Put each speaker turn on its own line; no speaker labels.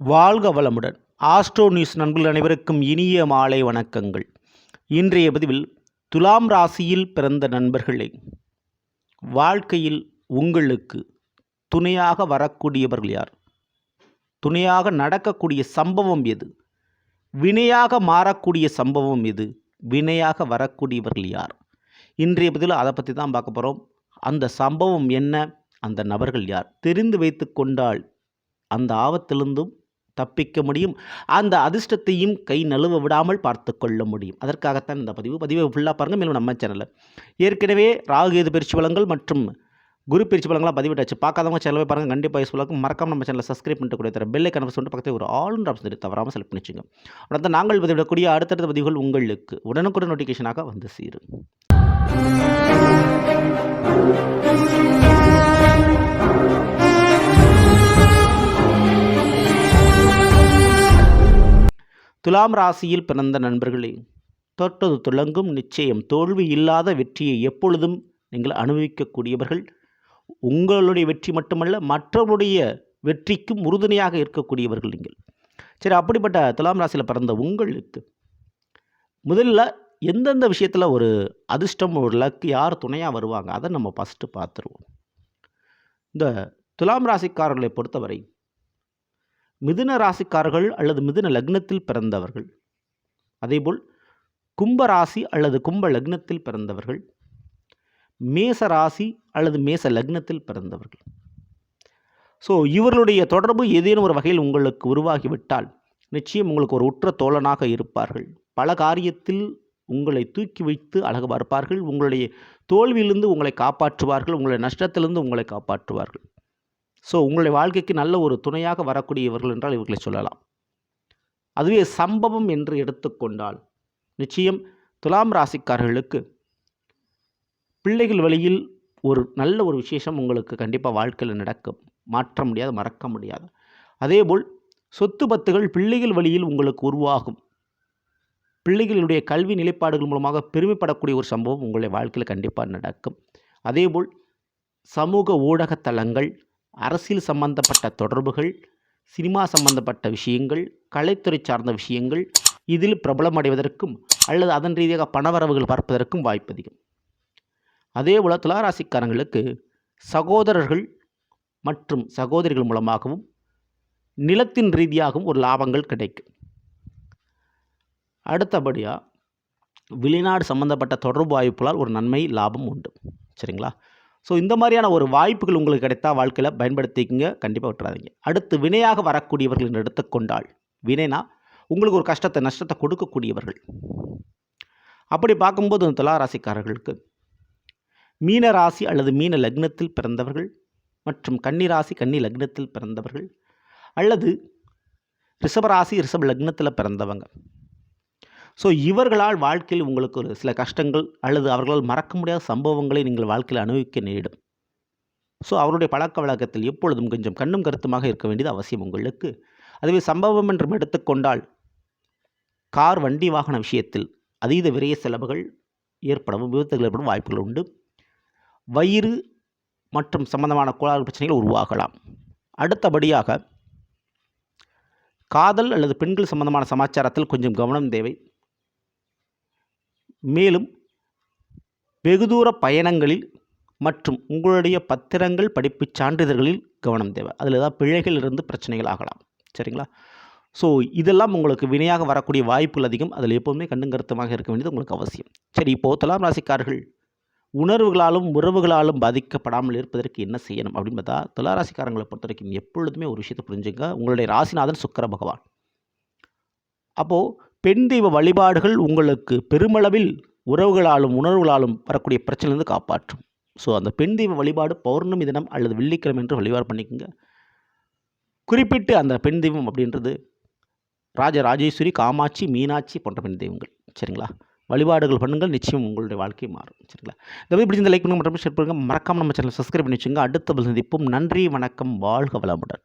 வாழ்க வளமுடன். Astro news நண்பர்கள் அனைவருக்கும் இனிய மாலை வணக்கங்கள். இன்றைய பதிவில் துலாம் ராசியில் பிறந்த நண்பர்களே வாழ்க்கையில் உங்களுக்கு துணையாக வரக்கூடியவர்கள் யார்? துணையாக நடக்கக்கூடிய சம்பவம் எது? வினையாக மாறக்கூடிய சம்பவம் எது? வினையாக வரக்கூடியவர்கள் யார்? இன்றைய பதிவில் அதை பற்றி தான் பார்க்க போகிறோம் அந்த சம்பவம் என்ன? அந்த நபர்கள் யார்? தெரிந்து வைத்து கொண்டால் அந்த ஆபத்திலிருந்தும் தப்பிக்க முடியும். அந்த அதிர்ஷ்டத்தையும் கை நழுவ விடாமல் பார்த்து கொள்ள முடியும். அதற்காகத்தான் இந்த பதிவு. பதிவை ஃபுல்லாக பாருங்கள் மேலும் நம்ம சேனலில் ஏற்கனவே ராகுகேது பயிற்சி பலங்கள் மற்றும் குரு பயிற்சி பலங்களாக பதிவிட்டாச்சு. பார்க்காதவங்க சேனலை பாருங்கள் கண்டிப்பாக யூஸ்ஃபுல்லாக மறக்காம நம்ம சேனலில் சப்ஸ்கிரைப் பண்ணிட்டு கூட தர பெல்லை கனவு சொல்லிட்டு பக்கத்தில் ஒரு ஆளுன்ற ஆப்ஷன் தவறாமல் செலக்ட் பண்ணி வச்சுங்க அடுத்த நாங்கள் பதிவிடக்கூடிய அடுத்தடுத்த பதிவுகள் உங்களுக்கு உடனுக்குடன் நோட்டிஃபிகேஷனாக வந்து சேரும். துலாம் ராசியில் பிறந்த நண்பர்களே தொட்டது துளங்கும் நிச்சயம். தோல்வி இல்லாத வெற்றியை எப்பொழுதும் நீங்கள் அனுபவிக்கக்கூடியவர்கள். உங்களுடைய வெற்றி மட்டுமல்ல மற்றவருடைய வெற்றிக்கும் உறுதுணையாக இருக்கக்கூடியவர்கள் நீங்கள். சரி அப்படிப்பட்ட துலாம் ராசியில் பிறந்த உங்களுக்கு முதல்ல எந்தெந்த விஷயத்தில் ஒரு அதிர்ஷ்டம் ஒரு லக் யார் துணையாக வருவாங்க அதை நம்ம ஃபஸ்ட்டு பார்த்துருவோம். இந்த துலாம் ராசிக்காரர்களை பொறுத்தவரை மிதுன ராசிக்காரர்கள் அல்லது மிதுன லக்னத்தில் பிறந்தவர்கள். அதேபோல் கும்ப ராசி அல்லது கும்ப லக்னத்தில் பிறந்தவர்கள். மேச ராசி அல்லது மேச லக்னத்தில் பிறந்தவர்கள். ஸோ இவர்களுடைய தொடர்பு ஏதேனும் ஒரு வகையில் உங்களுக்கு உருவாகிவிட்டால் நிச்சயம் உங்களுக்கு ஒரு உற்ற தோழனாக இருப்பார்கள். பல காரியத்தில் உங்களை தூக்கி வைத்து அழகு பார்ப்பார்கள். உங்களுடைய தோல்வியிலிருந்து உங்களை காப்பாற்றுவார்கள். உங்களுடைய நஷ்டத்திலிருந்து உங்களை காப்பாற்றுவார்கள். ஸோ உங்களுடைய வாழ்க்கைக்கு நல்ல ஒரு துணையாக வரக்கூடியவர்கள் என்றால் இவர்களை சொல்லலாம். அதுவே சம்பவம் என்று எடுத்துக்கொண்டால் நிச்சயம் துலாம் ராசிக்காரர்களுக்கு பிள்ளைகள் வழியில் ஒரு நல்ல ஒரு விசேஷம் உங்களுக்கு கண்டிப்பாக வாழ்க்கையில் நடக்கும். மாற்ற முடியாது மறக்க முடியாது. அதேபோல் சொத்து பத்துகள் பிள்ளைகள் வழியில் உங்களுக்கு உருவாகும். பிள்ளைகளுடைய கல்வி நிலைப்பாடுகள் மூலமாக பெருமைப்படக்கூடிய ஒரு சம்பவம் உங்களுடைய வாழ்க்கையில் கண்டிப்பாக நடக்கும். அதேபோல் சமூக ஊடக தளங்கள் அரசியல் சம்பந்தப்பட்ட தொடர்புகள் சினிமா சம்பந்தப்பட்ட விஷயங்கள் கலைத்துறை சார்ந்த விஷயங்கள் இதில் பிரபலமடைவதற்கும் அல்லது அதன் ரீதியாக பணவரவுகள் பார்ப்பதற்கும் வாய்ப்பு அதிகம். அதே போல் துளாராசிக்காரங்களுக்கு சகோதரர்கள் மற்றும் சகோதரிகள் மூலமாகவும் நிலத்தின் ரீதியாகவும் ஒரு லாபங்கள் கிடைக்கும். அடுத்தபடியாக வெளிநாடு சம்மந்தப்பட்ட தொடர்பு வாய்ப்புகளால் ஒரு நன்மை லாபம் உண்டு. சரிங்களா? ஸோ இந்த மாதிரியான ஒரு வாய்ப்புகள் உங்களுக்கு கிடைத்தா வாழ்க்கையில் பயன்படுத்திக்கிங்க கண்டிப்பாக விட்டுறாதீங்க. அடுத்து வினையாக வரக்கூடியவர்கள் எடுத்துக்கொண்டால் வினைனா உங்களுக்கு ஒரு கஷ்டத்தை நஷ்டத்தை கொடுக்கக்கூடியவர்கள். அப்படி பார்க்கும்போது இந்த துலா ராசிக்காரர்களுக்கு மீன ராசி அல்லது மீன லக்னத்தில் பிறந்தவர்கள் மற்றும் கன்னி ராசி கன்னி லக்னத்தில் பிறந்தவர்கள் அல்லது ரிஷபராசி ரிஷப லக்னத்தில் பிறந்தவங்க. ஸோ இவர்களால் வாழ்க்கையில் உங்களுக்கு ஒரு சில கஷ்டங்கள் அல்லது அவர்களால் மறக்க முடியாத சம்பவங்களை நீங்கள் வாழ்க்கையில் அனுபவிக்க நேரிடும். ஸோ அவருடைய பழக்க வழக்கத்தில் எப்பொழுதும் கொஞ்சம் கண்ணும் கருத்துமாக இருக்க வேண்டியது அவசியம் உங்களுக்கு. அதுவே சம்பவம் என்றும் எடுத்துக்கொண்டால் கார் வண்டி வாகன விஷயத்தில் அதீத விரைய செலவுகள் ஏற்படவும் விபத்துகள் ஏற்படும் வாய்ப்புகள் உண்டு. வயிறு மற்றும் சம்பந்தமான கோளாறு பிரச்சனைகள் உருவாகலாம். அடுத்தபடியாக காதல் அல்லது பெண்கள் சம்பந்தமான சமாச்சாரத்தில் கொஞ்சம் கவனம் தேவை. மேலும் வெகுதூர பயணங்களில் மற்றும் உங்களுடைய பத்திரங்கள் படிப்பு சான்றிதழ்களில் கவனம் தேவை. அதில் ஏதாவது பிழைகள் இருந்து பிரச்சனைகள் ஆகலாம். சரிங்களா? ஸோ இதெல்லாம் உங்களுக்கு வினையாக வரக்கூடிய வாய்ப்புகள் அதிகம். அதில் எப்போதுமே கண்ணும் கருத்துமாக இருக்க வேண்டியது உங்களுக்கு அவசியம். சரி இப்போது துலாம் ராசிக்காரர்கள் உணர்வுகளாலும் உறவுகளாலும் பாதிக்கப்படாமல் இருப்பதற்கு என்ன செய்யணும் அப்படின்னு பார்த்தா துளாராசிக்காரங்களை பொறுத்த வரைக்கும் எப்பொழுதுமே ஒரு விஷயத்தை புரிஞ்சுங்க. உங்களுடைய ராசிநாதன் சுக்கர பகவான். அப்போது பெண் தெய்வ வழிபாடுகள் உங்களுக்கு பெருமளவில் உறவுகளாலும் உணர்வுகளாலும் வரக்கூடிய பிரச்சனையிலிருந்து காப்பாற்றும். ஸோ அந்த பெண் தெய்வ வழிபாடு பௌர்ணமி தினம் அல்லது வெள்ளிக்கிழமை என்று வழிபாடு பண்ணிக்கோங்க. குறிப்பிட்டு அந்த பெண் தெய்வம் அப்படின்றது ராஜ ராஜேஸ்வரி காமாட்சி மீனாட்சி போன்ற பெண் தெய்வங்கள். சரிங்களா? வழிபாடுகள் பண்ணுங்கள் நிச்சயம் உங்களுடைய வாழ்க்கை மாறும். சரிங்களா? இந்த மாதிரி பிடிச்சிருந்த லைக் பண்ணுங்கள் மற்றும் ஷேர் பண்ணுங்கள் மறக்காமல் நம்ம சேனல் சப்ஸ்கிரைப் பண்ணி வச்சுங்க அடுத்த சந்திப்போம். நன்றி வணக்கம் வாழ்க வளமுடன்.